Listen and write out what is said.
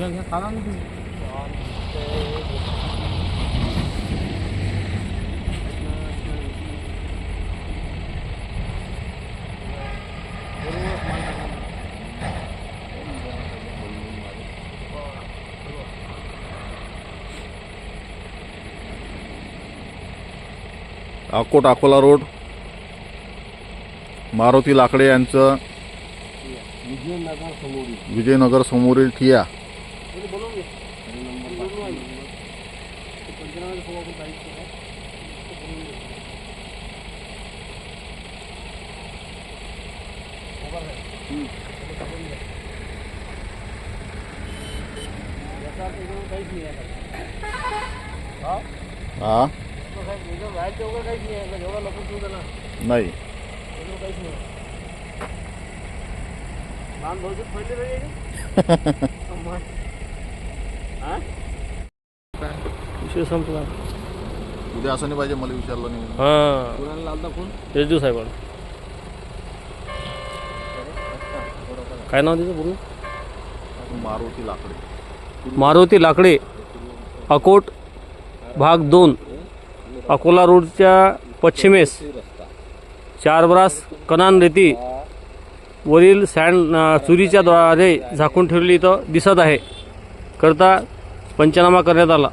घ्या घ्या खाना ना अकोट अकोला रोड मारुती लाकडे यांचं विजयनगर समोर विजयनगर समोरील ठिया. हा। नाही। विषय संपला। उद्या असं नाही पाहिजे मला विचारलं नाही. हाँ। कुणाला लावता फ़ोन तेजू साहेबांना काय नाव तिचं पूर्ण? मारुती लाकडे. मारुती लाकडे अकोट भाग दोन अकोला रोडच्या पश्चिमेस चार ब्रास कनान रेती वरील सँड अ, चुरीच्या द्वारे झाकून ठेवलेली इथं दिसत आहे. करता पंचनामा करण्यात आला.